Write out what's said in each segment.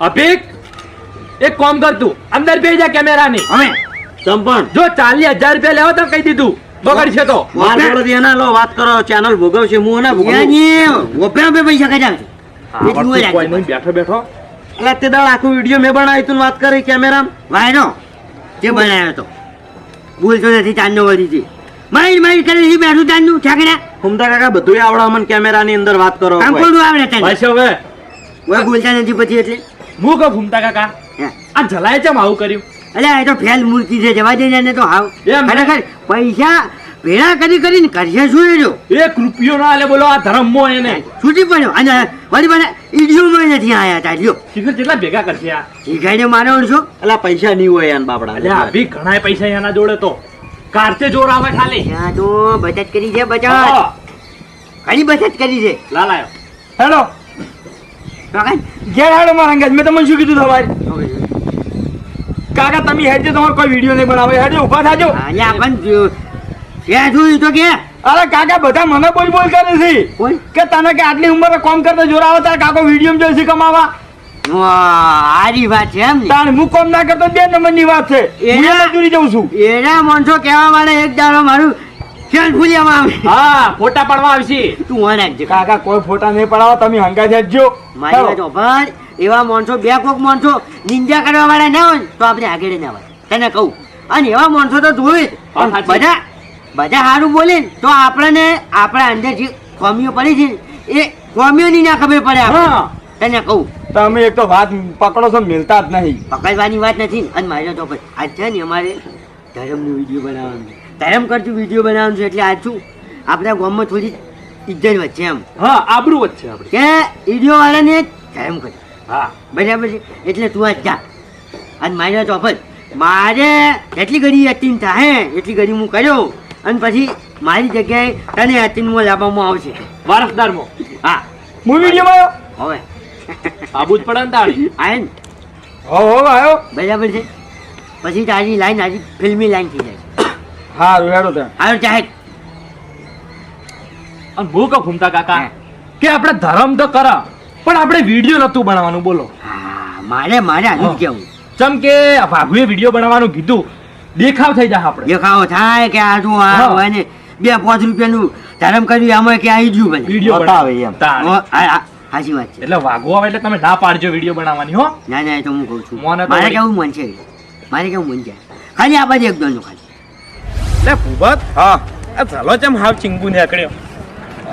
અભિક એક કોમ કર તું. અંદર બે જા કેમેરાની. અમે. સંપણ. જો ચાલી હજાર રૂપિયા લેવો તો કહી દીધું. બગડશે તો. માર જોડેથી એના લો વાત કરો ચેનલ ભોગવશે હું ના ભોગવું. ઓપે ઓપે પૈસા કાઢ્યા છે. બેઠો બેઠો. એટલે તે દાડ આખું વીડિયો મેં બનાવી તું વાત કરી કેમેરા વાયરો. જે બનાવ્યો તો ભૂલતો નથી ચાંદનો વળી છે. મારી મારી કરી છે બેઠું ચાંદનું. ઠાકડા હુમતા કાકા બધું આવડે અમને કેમેરાની અંદર વાત કરો કામ કોણ આવડે તને ભાઈ હવે? ઓય ભૂલતા નથી પછી એટલે? હું કહું ઘૂમતા કાકા. આ જલાય ચમ આવું કર્યું? અલ્યા એ તો ફેલ મૂર્તિ છે જવા દે ને તો હાવ. ખરેખર પૈસા ભેળા કરી કરીને કરશે શું જો? એક રૂપિયો ના લે બોલો આ ધર્મમો એને. છૂટી પડ્યો. અને વળી મને ઈડિયોમાં નથી આયા તા લ્યો શીખર કેટલા ભેગા કરશે આ. શીખાઈને મારે છો એટલે પૈસા નહીં હોય યાન બાપડા. અલ્યા અભી ઘણા પૈસા એના જોડે તો. કારતે જોર આવે ખાલી. હા તો બચત કરી છે બચત. ઘણી બચત કરી છે? લાલાયો. હેલો ઘેર હેડો મારા અંગાજ મેં તમને શું કીધું તમારે? કાકા તમે હેડજો તમારે કોઈ વીડિયો નહીં બનાવે. હેડજો ઊભા થાજો. તો કે? અરે કાકા બધા મને બોલ બોલ કરે છે. કે તને કે આટલી ઉંમરે કોમ કરતા જોરાવો આવે કાકો વીડિયો જોઈશે કમાવા. આરી વાત છે એમ તાણ હું કોમ ના કરતો બે નંબરની વાત છે. એ મજૂરી જઉં છું. એના માણસો કહેવા માટે એક દાડો મારું શેલ ફૂલિયામાં આવે? હા ફોટા પાડવા આવશે. તું હોય નાખજે કાકા કોઈ ફોટા નહીં પડાવો તમે હંગા જજો મારી વાત સાંભળ. એવા માણસો બે કોક માણસો નિંજા કરવા વાળા ના હોય તો આપણે આગળ ના હોય. તને કહું. અને એવા માણસો તો જોવે જ. હા, સાચી. બધા બધા સારું બોલે ને તો આપણને આપણા અંદર જે ખોમીઓ પડી છે એ ખોમીઓની ના ખબર પડે હા. તને કહું. તમે એક તો વાત પકડો છો મિલતા જ નહીં. પકડવાની વાત નથી અને મારે તો આજ છે ને અમારે ધર્મનો વીડિયો બનાવવાનો. ધર્મ કરતું વીડિયો બનાવવાનું છે એટલે આ શું? આપણા ગામમાં થોડી ઇજ્જત વચ્ચે એમ. હા આબરૂ વચ્ચે આપણે. કે વીડિયો વાળાને ધર્મ કરે. હા. બરાબર છે? એટલે તું આજ જા. અને મારે તો મારે જેટલી ઘડી યતીન થાય એટલી ઘડી હું કર્યો. અને પછી મારી જગ્યાએ તને યતીનમાં લાવવામાં આવશે. વારસદારમાં. હા. હું વીડિયો આવ્યો? હવે. આબુ જ પડે ને તાળી. આય ને હો હો આવ્યો. બરાબર છે? પછી તારી લાઈન આજે ફિલ્મી લાઈન થઈ જાય. હા હેડો ત્યાં. હાલ ચાહે અને હું કહું ઘૂમતા કાકા કે આપણે ધર્મ તો કરા પણ આપણે વીડિયો નતું બનાવવાનું બોલો. મારે મારે આનું કેવું. ચમ કે ભાગુએ વીડિયો બનાવવાનું કીધું દેખાવ થઈ જાય આપણે. દેખાવો થાય કે આ શું આ હોય ને બે પાંચ રૂપિયાનું ધર્મ કર્યું આમાં કે આવી ગયું બધું. વીડિયો બતાવે એમ. સાચી વાત છે. એટલે વાગો આવે એટલે તમે ના પાડજો વીડિયો બનાવવાની હો. ના ના એ તો હું કહું છું. મને મારે કેવું મન છે? મારે કેવું મન છે? ખાલી આ બાજુ એક દોનું ખાલી. એટલે ભૂપત. હા. ચાલો ચમ હાવ ચીંગુ નીકળ્યો?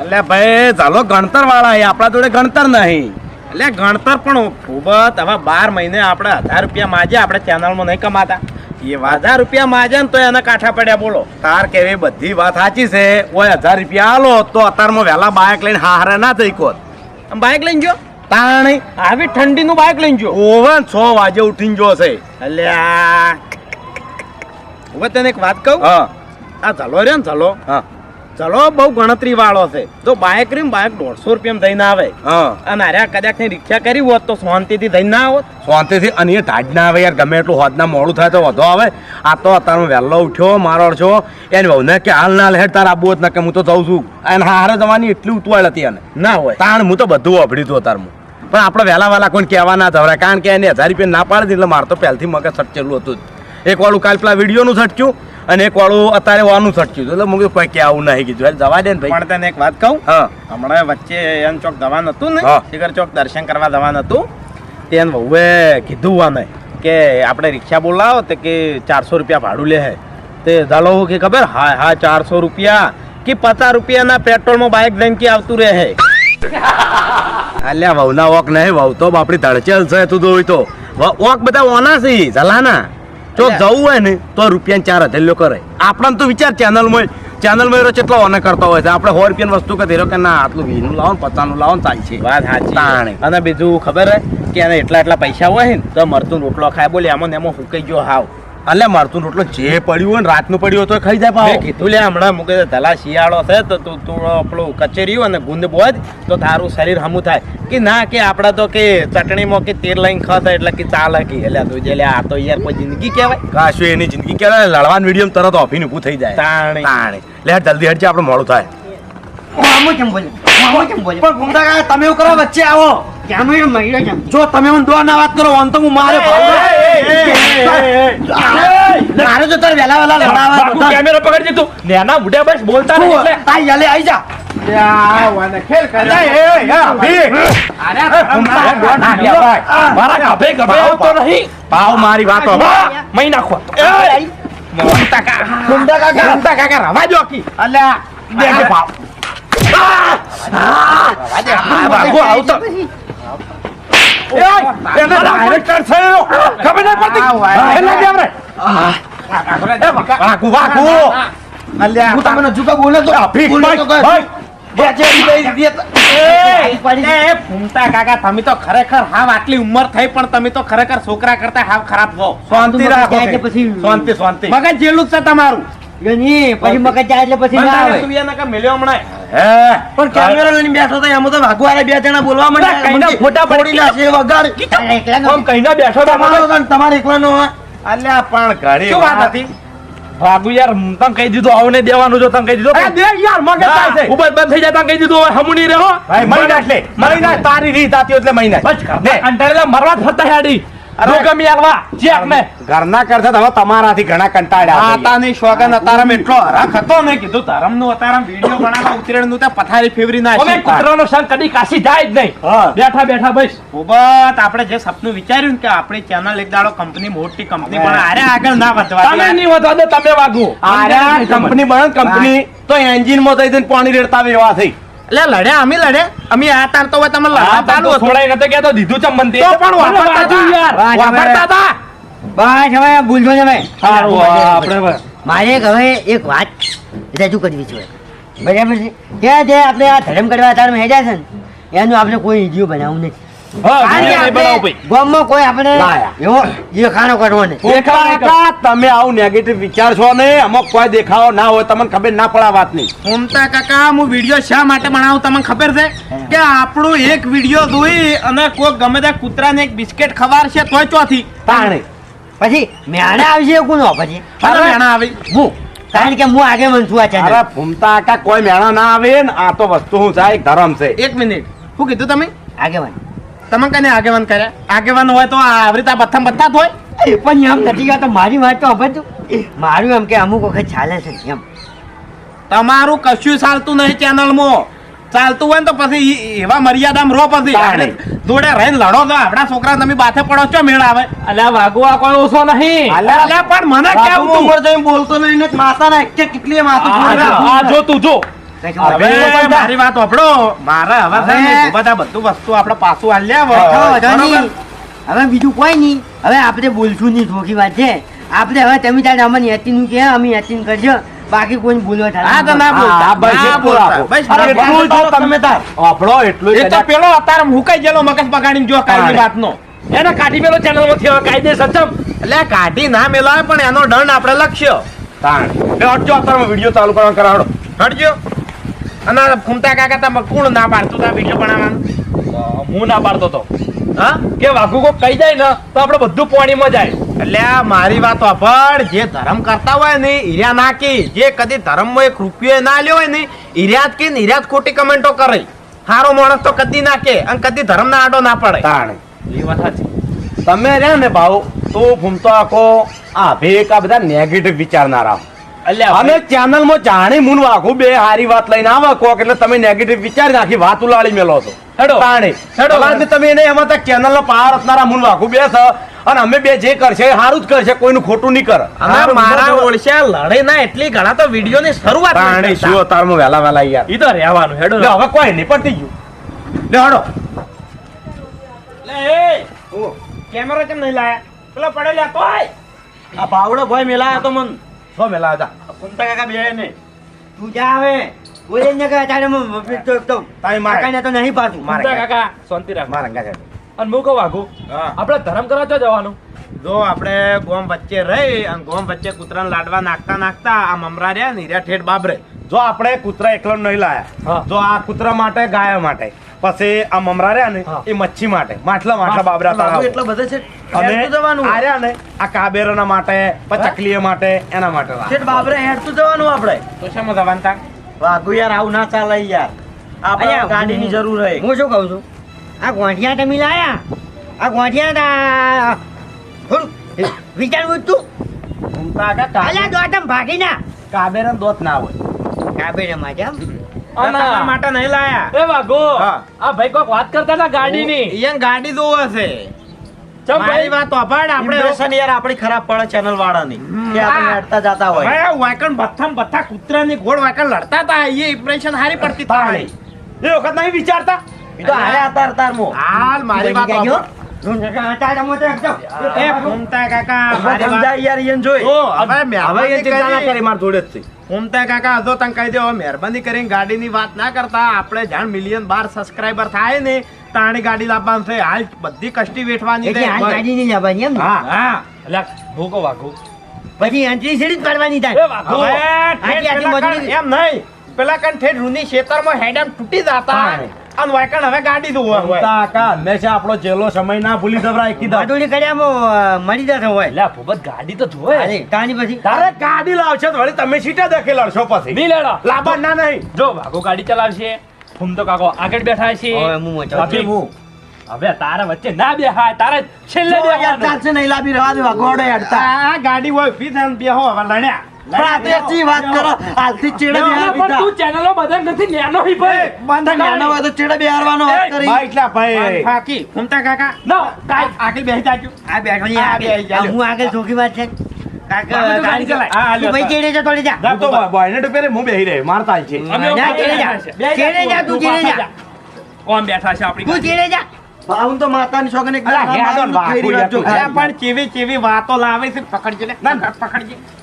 એટલે ભાઈ ચાલો ગણતર વાળા એ આપણા જોડે ગણતર નહીં. એટલે ગણતર પણ ભૂપત હવે બાર મહિને આપણે હજાર રૂપિયા માજે આપણે ચેનલમાં નહીં કમાતા. એ હજાર રૂપિયા માજે ને તો એના કાંઠા પડ્યા બોલો. તાર કેવી બધી વાત સાચી છે. ઓય હજાર રૂપિયા આલો તો અત્યારમાં વહેલા બાઇક લઈને હારે ના થઈ કોત. બાઇક લઈને જો તાણી. આવી ઠંડીનું બાઇક લઈને જો ઓવન છ વાગે ઉઠીને જોશે એટલે અલ્યા. હવે તને એક વાત કહું? હા. આ ચાલો રે ને ચાલો. હા. ચલો બહુ ગણતરી વાળો છે. જો બાઇક રીમ બાઇક દોઢસો રૂપિયા દઈને આવે. હા. અને અરે કદાચની રિક્ષા કરી હોત તો શાંતિ થી દઈને ના આવત શાંતિથી અને એ ટાઢ ના આવે યાર ગમે એટલું હોદના મોડું થાય તો વધો આવે. આ તો અત્યારે વહેલો ઉઠ્યો મારો છો. એને વહુને કે હાલ ના લેડ તાર આબુ હોત ના કે હું તો જઉં છું. અને હારે જવાની એટલી ઉતવાળ હતી એને. ના હોય. તાણ હું તો બધું વાપર્યું હતું અત્યારમાં. પણ આપણે વહેલા વહેલા કોઈને કહેવા ના ધવરાય કારણ કે એને હજાર રૂપિયા ના પાડી એટલે મારે તો પહેલથી મગજ સટચેલું હતું. એક વાળું કાલ પેલા વિડીયોનું સટક્યું અને એક વાળું અત્યારે વાનું સટક્યું એટલે મૂકી કોઈ કે આવું નહીં કીધું. એટલે જવા દે ને ભાઈ. પણ તને એક વાત કહું? હા. હમણાં વચ્ચે એમ ચોક દવા હતું ને શિખર ચોક દર્શન કરવા દવા નતું તેને વહુએ કીધું વાને કે આપણે રિક્ષા બોલાવો તે કે ચારસો રૂપિયા ભાડું લે હે. તે ધાલો કે ખબર? હા હા ચારસો રૂપિયા કે પચાસ રૂપિયાના પેટ્રોલમાં બાઇક લઈને કે આવતું રહે હે. અલ્યા વહુના વોક નહીં વહુ તો બાપડી ધડચેલ છે તું જોઈ તો. ઓક બધા ઓના છે જલાના જો જવું હોય ને તો રૂપિયા ચાર હથેલ્યો કરે. આપણને તો વિચાર ચેનલમાં ચેનલમાં કેટલો ઓને કરતો હોય છે? આપણે સો રૂપિયા વસ્તુ કે કે ના આટલું વીનું લાવો પચાસનું લાવો થાય છે. વાત સાચી. તાણે. અને બીજું ખબર હે કે એને એટલા એટલા પૈસા હોય ને તો મરતું રોટલો ખાય બોલે એમાં ને એમાં ફૂંકાઈ ગયો હાવ. એટલે મારતું રોટલો જે પડ્યું હોય ને રાતનું પડ્યું હોય તો ખાઈ જાય પાવ. કીધું લે હમણાં મૂકે ધલા શિયાળો છે તો તું તું આપણું કચેરીયું અને ગુંદ બોજ તો તારું શરીર હમું થાય. કે ના કે આપડા તો કે ચટણીમાં કે તેલ લઈને ખાતા એટલે કે ચાલે કે એટલે તું જે લે આ તો યાર કોઈ જિંદગી કહેવાય. કાશું એની જિંદગી કહેવાય લડવાનું વીડિયો તરત ઓફીને ઊભું થઈ જાય. તાણી. તાણે. લે જલ્દી હટજે આપણે મોડું થાય. મામો કેમ બોલે મામો કેમ બોલે પણ ઘૂમતા તમે એવું કરો વચ્ચે આવો. કેમેરો મળ્યો છે જો તમે મને દો ના વાત કરો આમ તો હું મારે મારે તો તારે વેલા વેલા લડાવા કેમેરો પકડજે તું નેના બુઢે બસ બોલતા નહીં એટલે આ યાલે આઈ જા મારા ગાભે ગભે આવતો નહીં ભાવ મારી વાત મહી નાખો કાકા રવા દો અલ્યા ભાવ આવતો એને direct કરશે ખબર નહીં પડતી? એને કેમ રે વાગુ વાગુ અલ્યા હું તમને જુકા બોલે તો. ભીખ ભાઈ ભાઈ. બેચે દઈ દે એ ફૂમતા કાકા તમે તો ખરેખર હાવ આટલી ઉંમર થઈ પણ તમે તો ખરેખર છોકરા કરતા હાવ ખરાબ છો શાંતિ રાખો પછી શાંતિ શાંતિ. મગજ જેલું છે તમારું. ગણી પછી મગજ જાય એટલે પછી ના આવે તું એને મેલ્યો હમણાં. પણ કેમેરો લઈને બેઠો તો એમાં તો વાઘવાળા બે જણા બોલવા કઈના ફોટા ફોડી નાખશે વગાડ તારે એકલાનો કઈના બેઠો તમારો તમારે એકલાનો અલ્યા પણ ઘરે શું વાત હતી? ભાગુ યાર તને કહી દીધું આવું નહીં દેવાનું જો તને કહી દીધું. દે યાર મગજ થાય છે. બંધ થઈ જાય તને કહી દીધું હવે હમું નહીં રહો. ભાઈ મહિના એટલે મહિના તારી રીત આતી એટલે મહિના બસ કંટાળેલા મરવા જ ફરતા હેડી અરે. આલવા ચેક ને ઘરના કરતા તમે તમારાથી ઘણા કંટાળ્યા છે. માતાની શોગન અતારમ એટલો હરાખ હતો ને કીધું ધરમનું અતારમ વીડિયો બનાવવા ઉતરેણનું પથારી ફેવરી અમે કૂતરાનો સંગ કદી કાશી જાય જ નહીં. બેઠા બેઠા બસ. ઉબત આપણે જે સપનું વિચાર્યું કે આપણે ચેનલ એક દાડો કંપની મોટી કંપની પણ આરે આગળ ના વધવા તમે. નહીં વધવા દે તમે વાગો. આર્યા કંપની બને કંપની તો એન્જિનમાં થઈ જઈને પાણી રેડતા એવા થઈ. એટલે લડ્યા અમે લડ્યા અમે આ તાર તો તમે લડવા ચાલુ હતું. થોડા નતો કહેતો દીધું ચમ બંધ તો પણ વાપરતા જો યાર વાપરતા હતા. બસ હવે ભૂલજો ને ભાઈ. સારું આપણે મારે હવે એક વાત રજૂ કરવી છે બરાબર છે? કે જે આપણે આ ધર્મ કરવા તાર મેં જાય છે ને એનું આપણે કોઈ વીડિયો બનાવવું નથી. ગામમાં કોઈ આપણે એવો દેખાડો કરવો નથી તમે આવું નેગેટિવ વિચારશો ને અમુક કોઈ દેખાવો ના હોય તમને ખબર ના પડે આ વાતની મમતા કાકા હું વીડિયો શા માટે બનાવું તમને ખબર છે? કે આપણું એક વીડિયો જોઈ અને કોઈ ગમે તે કૂતરાને એક બિસ્કેટ ખવારશે તોય ચોથી. તાણે. પછી મેણા આવશે કોણ પછી મેણા આવી. હું? કારણ કે હું આગે મનસું આ channel. અરે ફૂમતા કાકા કોઈ મેણા ના આવે ને આ તો વસ્તુ હું છે? એક ધર્મ છે. એક મિનિટ. શું કીધું તમે? આગે આગેવાન. તમે કને આગેવાન કર્યા? આગેવાન હોય તો આવરી તા બથમ બથા હોય. પણ એમ નથી કહેતો મારી વાત તો અભજ મારું એમ કે અમુક વખત ચાલે છે એમ. તમારું કશું ચાલતું નહીં ચેનલમાં. ચાલતું હોય ને તો પછી એવા મર્યાદામાં રો પછી. જોડે રહીને લડો તો આપણા છોકરા તમે બાથે પડો છો મેળ આવે. અલ્યા વાગવા કોઈ ઓછો નહીં. અલ્યા, પણ મને કેવું બોલતો નહીં ને માતાના એક કેટલી માથું. આ જો તું જો. મારી વાત આપડો મારે હવે બધા બધું વસ્તુ આપડે પાછું? નહીં. હવે બીજું કોઈ નહીં હવે આપણે બોલશું નહીં ચોખી વાત છે આપણે હવે તમે તારે અમને યાતીનું કે અમે યાતીન કરજો બાકી કોઈ હા તો ના બોલતા. બસ. બસ. તમે તાર. આપણો એટલું એ તો પેલો અતાર મુકાઈ ગયેલો મગજ બગાડીને જો કાલની. વાતનો એને કાઢી મેલો ચેનલમાંથી હવે કાયદે સચમ એટલે કાઢી ના મેલાય પણ એનો દંડ આપણે લખ્યો તાણ. એ હટજો અત્યારે વીડિયો ચાલુ કરવા કરાવડો હટજો અને ફૂમતા કાકા તમે કોણ ના પાડતું તા વીડિયો બનાવવાનું? હું ના પાડતો તો. હા? કે વાઘુ કોક કહી જાય ને તો આપણે બધું પાણીમાં જાય. એટલે આ મારી વાત વાપર જે ધર્મ કરતા હોય ને ઈર્યા નાખી જે કદી ધર્મમાં એક રૂપિયો ના લ્યો હોય ને ઈર્યાત કે ઈર્યાત ખોટી કમેન્ટો કરે. હારો માણસ તો કદી ના કે અને કદી ધર્મ ના આડો ના પડે. તાણે. એ વાત સાચી. તમે રહ્યા ને ભાવ તો ભૂમતો આખો આ ભેગ આ બધા નેગેટિવ વિચારનારા. અલ્યા ચેનલમાં જાણી મુન વાઘું બે હારી વાત લઈને આવો કોક એટલે તમે નેગેટિવ વિચારી નાખી વાત ઉલાળી મેલો છો. હેડો. તાણે. હેડો. તમે એને એમાં તો ચેનલ નો પાવર આપનારા મુન વાઘું બે છે અને અમે બે જે કરશે સારું જ કરશે કોઈનું ખોટું નહીં કરે. અને મારા ઓળશ્યા લડે ના એટલી ઘણા તો વીડિયો ની શરૂઆત. શું અતારમાં વહેલા વહેલા યાર. ઈ તો રહેવાનું હેડો. હવે કોઈ નહીં પડતી ગયું. લે હડો. લે, એ, કેમેરો કેમ નહીં લાયા? પેલો પડેલા તોય આ બાવડો ભાઈ મેલાયા તો મન. હો મેલા હતા? ફૂમતા કાકા બે ને? તું જા હવે. બોલે ને કે તારે તો તો તારી મારે. કાકાને તો નહીં પાછું મારે. કાકા. શાંતિ રાખ. મારા છે અને હું કહું વાઘુ હા. આપણે ધર્મ કરવા ચો જવાનું? જો આપણે ગોમ વચ્ચે રહી અને ગોમ વચ્ચે કૂતરાને લાડવા નાખતા નાખતા આ મમરા રહ્યા ને હીરા ઠેઠ બાબરે. જો આપણે કૂતરા એકલો નહીં હા. લાયા જો આ કૂતરા માટે ગાય માટે. પછી આ મમરા રહ્યા ને એ મચ્છી માટે. માટલા માટલા બાબરા બાબુ તળાવ એટલા બધા છે. અને હેડતું જવાનું. આ રહ્યા ને આ કાબેરોના માટે પછી ચકલીઓ માટે એના માટે શેઠ બાબરે હેડતું જવાનું આપણે. તો શેમાં જવાનું તા વાઘુ યાર આવું ના ચાલે યાર. આપણે ગાડીની જરૂર હોય હું શું કહું છું? આ ગોઠિયા તમે લાયા? આ ગોઠિયા તા થોડું વિચારવું તું ઘૂમતા કાકા અલ્યા દોતમ ભાગી ના કાબેરા દોત ના હોય. કાબે રમા જામ તમારા માટે નહીં લાયા. એ વાગો આ ભાઈ કોક વાત કરતા હતા ગાડીની. ઈયન ગાડી જોવે છે. ચમ મારી ભાઈ? વાત અભાડ આપણે ઇમ્પ્રેશન યાર આપણી ખરાબ પડે ચેનલ વાળાની કે આપણે લડતા જતા હોય. હવે વાયકણ બથમ બથા કૂતરાની ગોળ વાયકણ લડતા હતા. એ ઇમ્પ્રેશન હારી પડતી એ વખત નહીં વિચારતા? તો હારે હાલ મારી વાત મહેરબાની કરીને ગાડીની વાત ના કરતા આપણે જાણ મિલિયન બાર સબસ્ક્રાઈબર થાય ને તાણી ગાડી લાવવાનું છે હાલ બધી કષ્ટી વેઠવાની ભૂકો વાઘો પછી આંચરી સીડી પાડવાની થાય એમ નહીં. પેલા કાંઠે રૂની ખેતરમાં હેડમ તૂટી જતા. અને વાયકણ હવે ગાડી જોવે હોય કાકા હંમેશા આપણો છેલ્લો સમય ના ભૂલી દબરાય કીધા. માધુરી કર્યામાં મળી જતો હોય. અલ્યા ભૂપત ગાડી તો જોવે. અરે તાની પછી? તારે ગાડી લાવશે તો વળી તમે સીટા દખી લડશો પછી. નહીં લેડો લાભા ના નહીં. જો ભાગો ગાડી ચલાવશે. ફૂમ તો કાકો આગળ બેઠા છે હવે હું હવે તારા વચ્ચે ના બેહાય તારે છેલ્લે બેહવાનું. ચાલશે નહીં લાભી રવા દેવા ગોડે અડતા. આ ગાડી હોય ફી થઈને બેહો હવે લડ્યા. પણ આ તો એચી વાત કરો. હાલથી ચેડે બિહાર પણ તું ચેનલો બધા નથી નેનો હી ભાઈ. બંધ નાના હોય તો ચેડે બિહારવાનો વાત કરી. ભાઈ એટલા ભાઈ. ફાકી. ફૂમતા કાકા. ના કાંઈ. આગળ બેસી જાજો. આ બેઠો ને આ આ બે બે- આવી જાય. આ હું આગળ ચોકી વાત છે. કાકા બાબુ તો ગાડી ગાડી ચલાય. હા, તું ભાઈ ચેડે જા થોડી જા. તો બોયને ટપેરે હું બેહી રહ્યો મારતા છે. અમે ના, ઉપર ચેડે જા. ચેડે જા, તું ચેડે જા. કોણ બેઠા છે આપણી તું ચેડે જા. ભાઉન તો માતાની શોખન એક અલા, હે, આદો વાહ, કોઈ વાત જો અલા, પણ ચેવી ચેવી વાતો લાવે છે? પકડજે લે. પકડજે.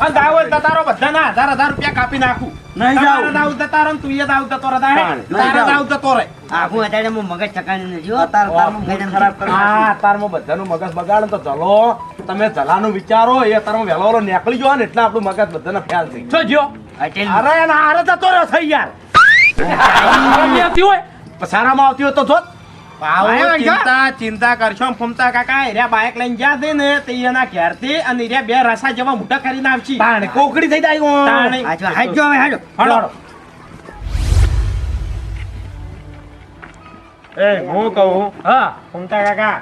અને દાવો દતારો બધાના હજાર હજાર રૂપિયા કાપી નાખું. નહીં જાવ દાવ દતારો તું એ દાવ દતો રહે તારા દાવ દતો રહે. આખું અત્યારે હું મગજ ઠકાણી નથી તાર તાર મગજ ખરાબ કર હા તાર મો બધાનું મગજ બગાડ તો જલો. તમે જલાનું વિચારો એ તારો વેલો વેલો નીકળી ગયો ને એટલે આપણું મગજ બધાને ફેલ થઈ છો જો અરે ના અરે જતો રહ્યો થઈ યાર. સારામાં આવતી હોય તો જોત. ચિંતા ચિંતા કરશો ફૂમતા કાકા એર્યા બાઇક લઈને ગયા છે ને તે એના ઘેરથી અને એર્યા બે રસા જેવા મોટા કરીને આવશી. તાણ કોકડી થઈ જાય તાણે. હાચો હાચો હવે હાચો હળો. એ હું કહું? હા. ફૂમતા કાકા.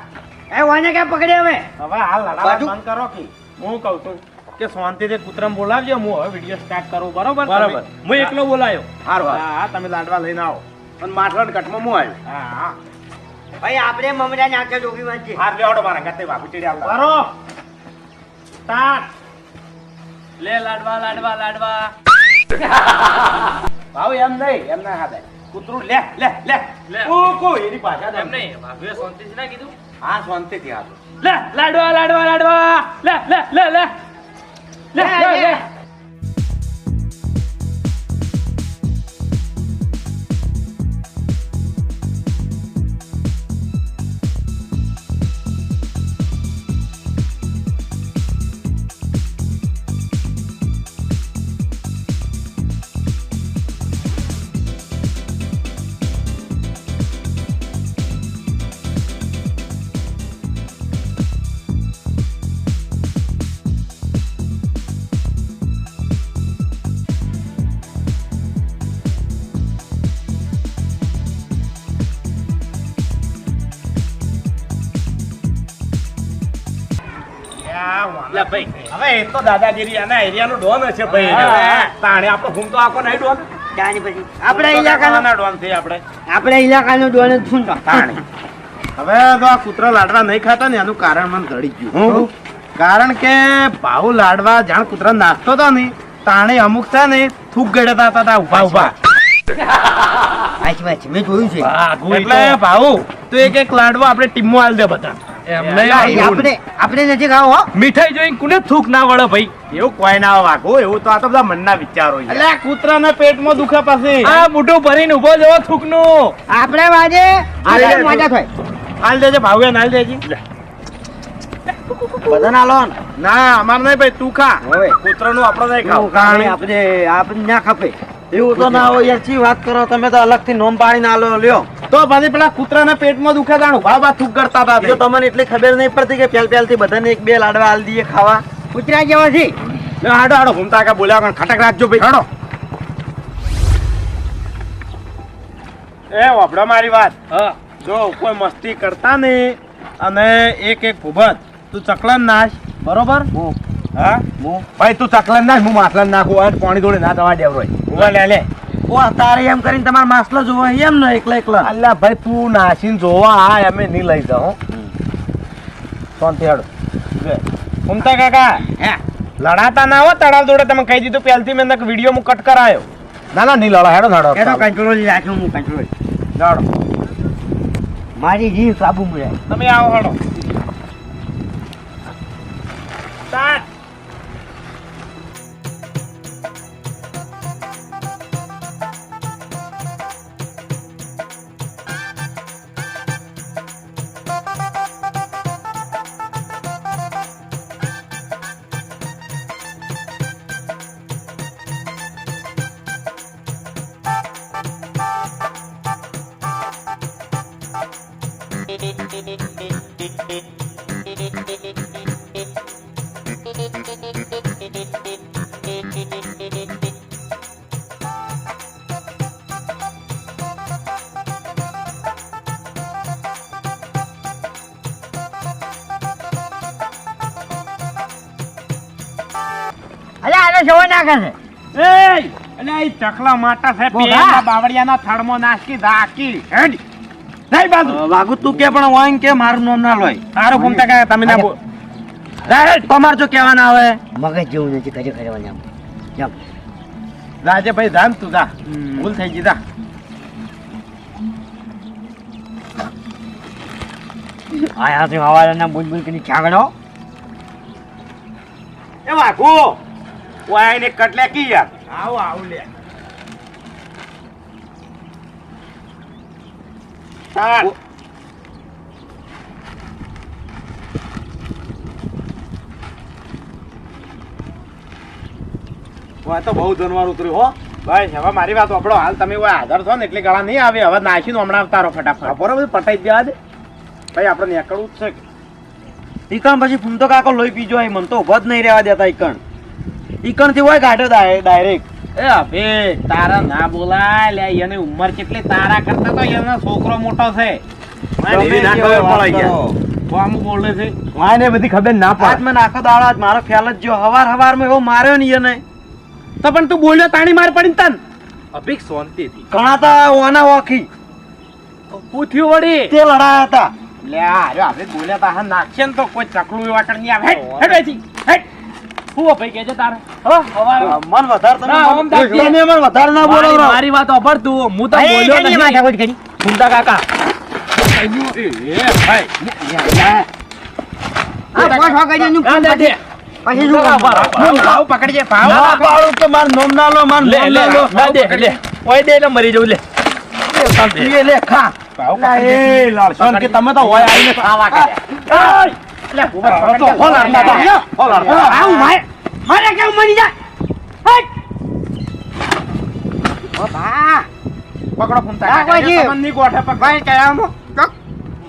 એ વાને ક્યાં પકડે હવે? હવે હાલ બંધ કરો કે. હું કહું છું કે શાંતિથી કૂતરાને બોલાવજો હું હવે વીડિયો સ્ટાર્ટ કરું. બરોબર બરાબર? હું એકલો બોલાયો. હારું હા તમે લાડવા લઈને આવો. અને માટલાના કટમાં હું આવ્યો. હા હા. ભાઈ આપણે મમરા ને આખા ચોકી વાત છે. હાર લેવડો મારા ગાતે બાપુ ચડી આવતા. કરો સ્ટાર્ટ લે લાડવા લાડવા લાડવા. ભાવ એમ નહીં એમ ના હાથે કૂતરું લે લે લે. લે. કૂકુ એની પાછા એમ નહીં ભાભીએ શાંતિથી ના કીધું? હા શાંતિથી હાથ લે લાડવા લાડવા લાડવા. લે લે. લે લે લે લે. લે. ભાઈ હવે એ તો દાદાગીરી આના એરિયાનો ડોન છે ભાઈ. તાણે આપણો ઘૂમ તો આખો નહીં ડોન આપણા ઇલાકાનો ના ડોન છે આપણે. આપણા ઇલાકાનો ડોન જ છું તાણે. હવે તો આ કૂતરા લાડવા નહીં ખાતા ને એનું કારણ મને ધડી ગયું. કારણ કે ભાવ લાડવા જાણ કૂતરા નાખતો હતો ને તાણે અમુક છે ને થૂક ગળતા હતા ઊભા ઊભા સાચી વાત છે મેં જોયું છે. એટલે ભાવ તું એક એક લાડવા આપણે ટીમમાં આલ દે બધા આપણે આપણે નજીક આવો મીઠાઈ જોઈને કોને થૂક ના વળે ભાઈ? એવું કોઈ ના વાગો એવું તો આ તો બધા મનના વિચારો એટલે કૂતરાના પેટમાં દુખા પાસે આ મોઢું ભરીને ઊભો જવો થૂકનું આપણે વાજે મજા થાય. હાલ દેજે ભાવે હાલ દેજે. બધા ના લો ના. અમાર નહીં ભાઈ તું ખા. હવે કૂતરાનું આપણે નહીં ખાવ. આપણે આપણે ના ખાપે. એવું તો ના હોય યાર ચી વાત કરો? તમે તો અલગથી નોમ પાણી ના લો લ્યો. તો પછી પેલા કૂતરાના પેટમાં દુખે તાણું. ભાવ બા થૂક કરતા હતા જો તમને એટલી ખબર નહીં પડતી કે પેલ પેલથી બધાને એક બે લાડવા આલ દઈએ ખાવા. કૂતરા જેવા છે. હાડો હાડો ઘૂમતા કા બોલ્યા પણ ખટક રાખજો ભાઈ. હાડો. એ વાપડો મારી વાત. હા. જો કોઈ મસ્તી કરતા નહીં. અને એક એક ભૂભત. તું ચકલન નાશ. બરોબર? હા? ભાઈ તું ચકલન નાખ હું માસલન નાખું. અને પાણી જોડે ના દવા દેવરોય ઊભા લે લે. ઓ તારે એમ કરીને તમારા માસલો જોવો એમ ને એકલા એકલા. અલ્લા ભાઈ તું નાસીને જોવા આ અમે નહીં લઈ જાઉં શાંતિ હેડો. ઘૂમતા કાકા હે. લડાતા ના હો તળાવ જોડે. તમે કહી દીધું પહેલથી મેં વીડિયો હું કટ કરાયો. ના ના નહીં લડા હેડો હેડો કંટ્રોલ રાખ્યો હું કંટ્રોલ લડો. મારી જીવ કાબુ મળે તમે આવો હેડો અરે છે જવો નાખે છે. એ અને આ ચકલા માટા છે. પેલા બાવળિયાના થડમાં નાખી ધાકી. હેડ. જઈ બાજુ. વાગુ તું કે પણ હોય કે મારું નામ ના લોય તારો ઘૂમતા કાકા તમે ના બોલ. તમારે જો કહેવાના આવે. મગજ જેવું નથી કરે કરવાની આમ. જામ રાજે ભાઈ ધામ તું જા. ભૂલ થઈ ગઈ જા. આયા તો હવાના બુલબુલ બોલ છાગડો. એ વાઘો. વાય ને કટલે કી યાર? આવો આવ લે. સ્ટાર્ટ વાય તો બહુ ધનવાર ઉતર્યું હો. ભાઈ હવે મારી વાત આપણો હાલ તમે વાય આધાર છો ને એટલે ગળા નહીં આવે. હવે નાખીને હમણાં તારો ફટાફટ. બરોબર પટાઈ ગયા દે. ભાઈ આપણે નીકળવું જ છે. કે ઈકણ પછી ફૂમતો કાકો લોહી પીજો મન તો ઊભા જ નહીં રહેવા દેતા ઈકણ. ઈકણથી હોય ગાઢો ડાયરેક્ટ એ અભે તારા ના બોલાય. લે એની ઉંમર કેટલી? તારા કરતા તો એનો છોકરો મોટો છે. મને એવી ના ખબર પડે યાર. કોમ બોલે છે. વાને બધી ખબર ના આજ મને આખો દાડો આજ મારો ખ્યાલ જ જો હવાર હવાર એવો માર્યો ને એને. તો પણ તું બોલ્યો તાણી માર પડી તન. અભિક શાંતિથી. ઘણા તો ઓના ઓખી. પૂથ્યું વળી. તે લડાયા હતા. લે અરે આપણે બોલ્યા તા નાખશે ને તો કોઈ ચકલું એવા કણ આવે. હું ભાઈ કહેજે તારે. મન વધારે તમે ના, મન- ઓમ દાખી. તમે મન વધારે ના બોલો મારી મારી વાત અભર તું હું. તો બોલ્યો નહીં માથાકૂટ કરી. સુનતા કાકા. એ ભાઈ. આ સો સો કરી એનું ના, દે, દે. પછી શું કામ? ભાવ ભાવ પકડજે ભાવ ના પાડું તો માર નોમ ના લો માર લે નોમ લે ના લો ના દે લે. ઓય દે એટલે મરી જવું લે. લે લે ખા. ભાવ એ લાડશન કે તમે તો હોય આવીને ખાવા કર્યા લે ઊભા તો હો લાડતા તો આવું મારે મારે કેવું મરી જા હટ! ઓ બા! પકડો ફૂમતા આ તમને ગોઠે પકડ. કયામો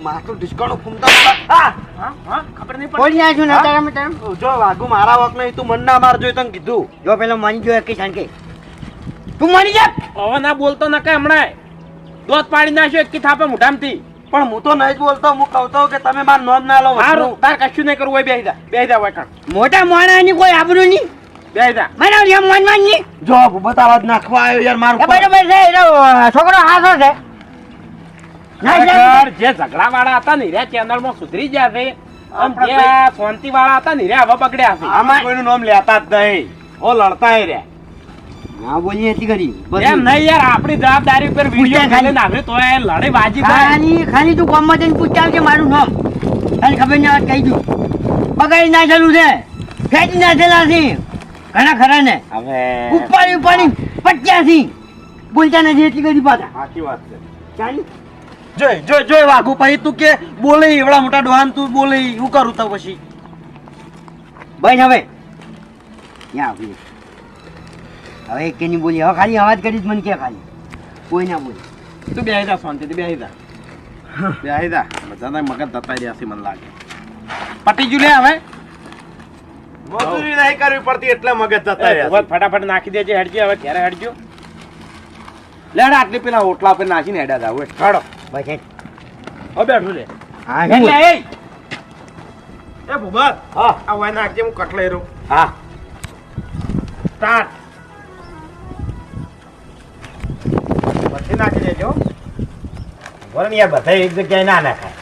માથું ડિસ્કાઉન્ટ ફૂમતા હા. હા હા ખબર નહીં પડી આજો ને તારા મતલબ જો વાગુ મારા વખ નહીં તું મન ના મારજો તને કીધું. જો પેલો મની જો એક શાન તું મરી જા! હવે ના બોલતો ન કે હમણાં દોત પાડી નાખ્યો એક થાપે મોઢામથી. પણ હું તો નહીં બોલતો હું કહું તો કે તમે મારું નામ ના લો સારું તાર કશું નહીં કરવું હોય બેહી જા બેહી જા વાકણ મોટા ની કોઈ આબરૂ ની બેહી જા. મને એમ મન માની જો બતાવા જ નાખવા આવ્યો યાર મારું બરોબર છે છોકરો હાથો છે. ના જે ઝઘડા વાળા હતા ને રે ચેનલમાં સુધરી ગયા છે આમ જે શાંતિ વાળા હતા ને રે હવે બગડ્યા છે. આમાં કોઈનું નામ લેતા જ નહીં. ઓ લડતા રે ના બોલીએ હતી કરી એમ નહીં યાર આપણી જવાબદારી ઉપર વીડિયો ખાલી. નાખે તો એ લડે બાજી ખાલી ખાલી તું ગામમાં જઈને પૂછતા કે મારું નામ. તને ખબર ના કહી દઉં. બગાડી નાખેલું છે. ખેંચી નાખેલા છે. ઘણા ખરા ને હવે ઉપાડી ઉપાડી પચ્યાસી. બોલતા નથી એટલી કરી પાછા. સાચી વાત છે. ચાલી. જોઈ જોઈ જોઈ વાઘુ પછી તું કે બોલે એવડા મોટા ડોહાન તું બોલે હું કરું તો પછી. ભાઈ હવે. ત્યાં આવીએ હવે એક નહીં બોલી હવે ખાલી અવાજ કરી જ મને કે ખાલી. કોઈ ના બોલી. તું બેહી જા શાંતિથી બેહી જા બેહી જા બધાના મગજ દતાઈ રહ્યા છે મને લાગે. પટી ગયું લે હવે. મજૂરી નહીં કરવી પડતી એટલે મગજ જતા રહ્યા ફટાફટ નાખી દેજે હેડજે હવે ક્યારે હેડજો. લેડ આટલી પેલા ઓટલા પર નાખીને હેડા જાવ હેડો. બસ એ. હવે બેઠું લે. હા એટલે એ. એ ભૂપત હા. આ વાય નાખજે હું કટલેરો. હા. સ્ટાર્ટ. પછી નાખી દેજો. બોલે બધા એક જગ્યાએ ના નાખાય.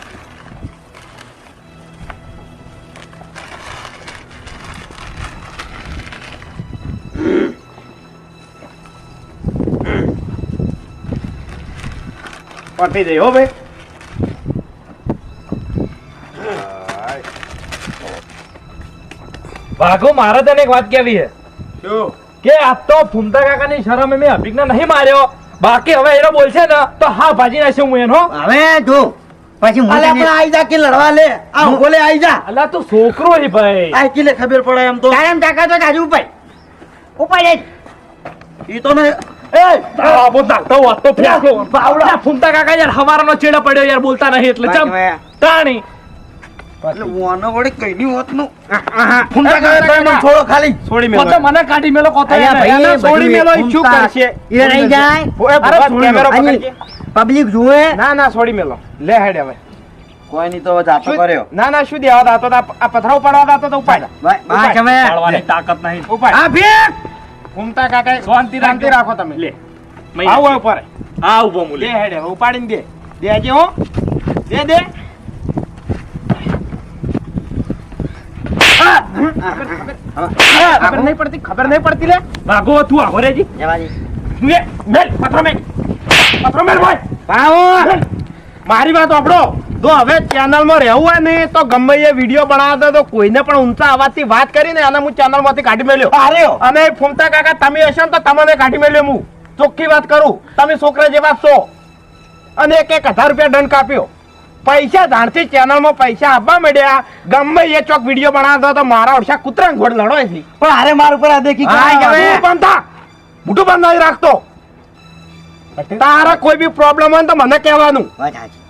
પટી જઈ હો ભાઈ. ભાગો મારે તને એક વાત કેવી છે. શું? કે આ તો ફૂમતા કાકાની શરમ મેં અભિજ્ઞા નહીં માર્યો. બાકી હવે એનો બોલશે ને તો હા ભાજી નાખશે હું એનો. હવે જો પછી હું આપણે આઈ જા કે લડવા લે. આ હું બોલે આઈ જા. અલા તું છોકરો હે ભાઈ. આ કે લે ખબર પડે એમ તો. તારામ ટાકા તો આજુ ઉપાય ઉપર જ. ઈ તો ને એ! તો ફેંકો. અલા, ફૂમતા કાકા યાર હવારનો ચેડા પડ્યો યાર બોલતા નહીં એટલે ચમ. તાણી. એટલે વડે કઈ ની ફૂંટા કરે તો મને છોડો ખાલી છોડી કોતો મેલો મને કાઢી મેલો કોતો ભાઈ, છોડી મેલો શું કરશે. એ રહી જાય. અરે, છોડી કેમેરો પબ્લિક જુએ. ના ના છોડી મેલો લે હેડ હવે. કોઈ ની તો જાતો કર્યો. ના ના શું દેવા દાતો આ પથરા ઉપાડવા દાતો તો ઉપાડ. બસ બસ પાડવાની તાકાત નહીં. ઉપાડ. આ ભેગ ઘૂમતા કાકા શાંતિ શાંતિ રાખો તમે. લે. આવો ઉપર. આ ઊભો દે મુલે હેડ ઉપાડીને દે. દેજે હો. દે દે. ખબર નહીં પડતી ખબર નહીં પડતી લે. ભાગો તું આવો રેજી જવા તું એ મેલ પથરો મેલ. પથરો મેલ ભાઈ. ભાવો મારી વાત આપડો તો હવે ચેનલમાં રહેવું હોય ને તો ગમે એ વીડિયો બનાવતા તો કોઈને પણ ઊંચા અવાજથી વાત કરીને અને હું ચેનલમાંથી કાઢી મેલ્યો. અરે અને ફૂમતા કાકા તમે હશો ને તો તમને કાઢી મેલ્યો હું. ચોખ્ખી વાત કરું. તમે છોકરા જેવા છો. અને એક એક હજાર રૂપિયા દંડ કાપ્યો. પૈસા જાણથી ચેનલમાં પૈસા આપવા મળ્યા ગમે એ ચોક વીડિયો બનાવતો તો મારા ઓછા કૂતરા ઘોડ લડો છે પણ હારે માર ઉપર આ દેખી હવે હવે બંધ રાખતો. તારા કોઈ બી પ્રોબ્લેમ હોય તો મને કહેવાનું.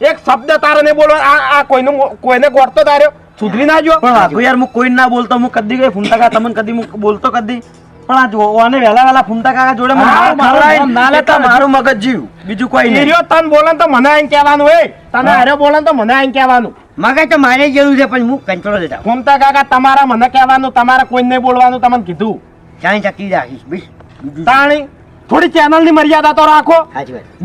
એક શબ્દ તારે નહીં બોલો આ આ કોઈનું કોઈને ગોળતો તાર્યો. સુધરી ના જો પણ યાર હું કોઈ ના બોલતો હું કદી કઈ ફૂન કાકા તમને કદી હું બોલતો કદી? પણ આ જોવાને વહેલા વહેલા ફૂમતા કાકા જોડે મને મારું ના લેતા મારું મગજ જીવ. બીજું કોઈ નહીં. હીરો તન બોલે તો મને આઈને કહેવાનું એ. તને હારે બોલે તો મને આઈને કહેવાનું. મગજ તો મારે જરૂર છે પણ હું કંટ્રોલ લેતા ફૂમતા કાકા તમારા મને કહેવાનું તમારે કોઈ નહીં બોલવાનું તમને કીધું. ચાઈ ચકી રાખીશ તાણી થોડી ચેનલની મર્યાદા તો રાખો.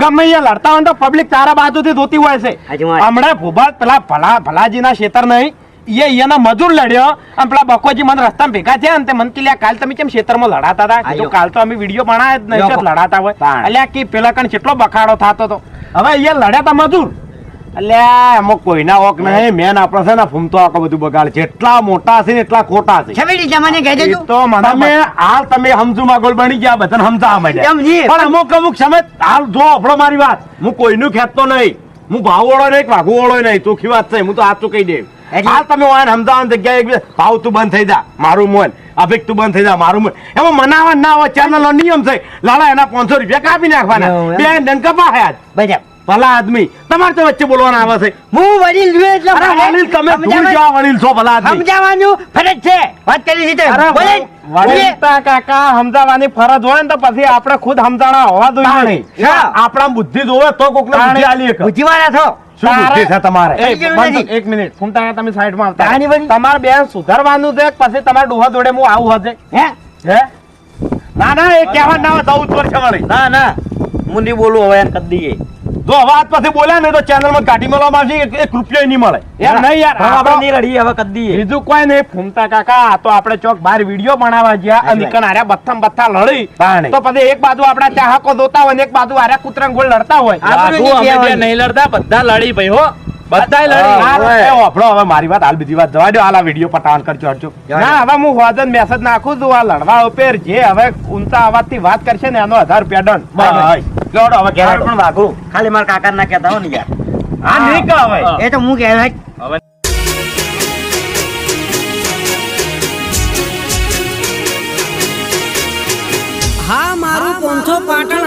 ગમે એ લડતા હોય તો પબ્લિક તારા બાજુથી ધોતી હોય છે. હમણાં ભૂભાત પેલા ભલા ભલાજીના ખેતર નહીં. એ એના મજૂર લડ્યો. અને પેલા બકોજી મને રસ્તામાં ભેગા થયા ને તે મને કીધું, કાલ તમે કેમ ખેતરમાં લડાતા હતા? કીધું. કાલ તો અમે વીડિયો બનાવ્યા જ નહીં લડાતા હોય. અલ્યા કે પેલા કણ કેટલો બખાડો થતો હતો. હવે એ લડ્યા તા મજૂર. અલ્યા એમાં કોઈના ઓક નહીં. મેન આપણે છે ને ફૂમતો આખો બધું બગાડ જેટલા મોટા છે ને એટલા ખોટા છે. છબીડી જમાને કહી દેજો. તો મને હાલ તમે સમજુ માગોલ બની ગયા બધાને સમજા માંડ્યા. પણ અમુક અમુક સમય હાલ જો આપણો મારી વાત. હું કોઈનું ખેતતો નહીં. હું ભાવ વાળો નહીં કે વાઘુ વાળો નહીં. ચોખ્ખી વાત છે. હું તો કહી દઉં એટલે- હાલ તમે વાયન સમજાવવાની જગ્યાએ ભાવ તું બંધ થઈ જા. મારું મોન. અભિક તું બંધ થઈ જા મારું મોન. એમાં મનાવા ના હોય ચેનલ નિયમ છે. લાલા એના પાંચસો રૂપિયા કાપી નાખવાના. બે દંડ કપાયા બજાવ ભલા આદમી. તમારે તો વચ્ચે બોલવાના આવે છે. હું વડીલ છું એટલે અરે વડીલ તમે દૂર સમજાવવા- વડીલ છો ભલા આદમી. સમજાવવાનું ફરજ છે. વાત કરી છે વડીલતા કાકા સમજાવવાની ફરજ હોય ને તો પછી આપણે ખુદ સમજાણા હોવા જોઈએ આપણા બુદ્ધિ જોવે તો કોકને બુદ્ધિ આલી બુદ્ધિવાળા છો. શું બુદ્ધિ છે તમારે? એ, બંધ એક મિનિટ કાકા તમે સાઈડમાં આવતા. બધી. તમારે બેન સુધારવાનું છે પછી તમારે ડોહા જોડે હું આવું હશે. હે? હે? ના ના એ કહેવા ના ચૌદ વર્ષ વાળી. ના ના. હું નહીં બોલું હવે એમ કદી જો હવે પછી બોલ્યા ને તો ચેનલમાં કાઢી મળવા આવશે એક રૂપિયો નહીં મળે. યાર નહીં યાર આપણે નહીં રડી હવે કદી બીજું કોઈ નહીં ફૂમતા કાકા તો આપણે ચોક બહાર વીડિયો બનાવવા ગયા અને નીકળ આર્યા બથ્થમ બથ્થા લડી. તો પછી એક બાજુ આપણા ચાહકો જોતા હોય ને એક બાજુ આર્યા કૂતરા ગોળ લડતા હોય? નહીં લડતા બધા લડી ભાઈ હો. બધા હા, લડી એ હવે મારી વાત હાલ બીજી વાત જવા દો હાલ આ વીડિયો પટાણ કરજો હરજો ના હવે હું હોજન મેસેજ નાખું છું આ લડવા ઉપર જે હવે ઊંચા અવાજથી વાત કરશે ને એનો હજાર રૂપિયા દંડ. હવે ઘેર પણ વાઘુ ખાલી મારા કાકા ના કહેતા હો ને યાર. હા. નહીં કહેવાય. એ તો હું કહેવાય હા પાટણ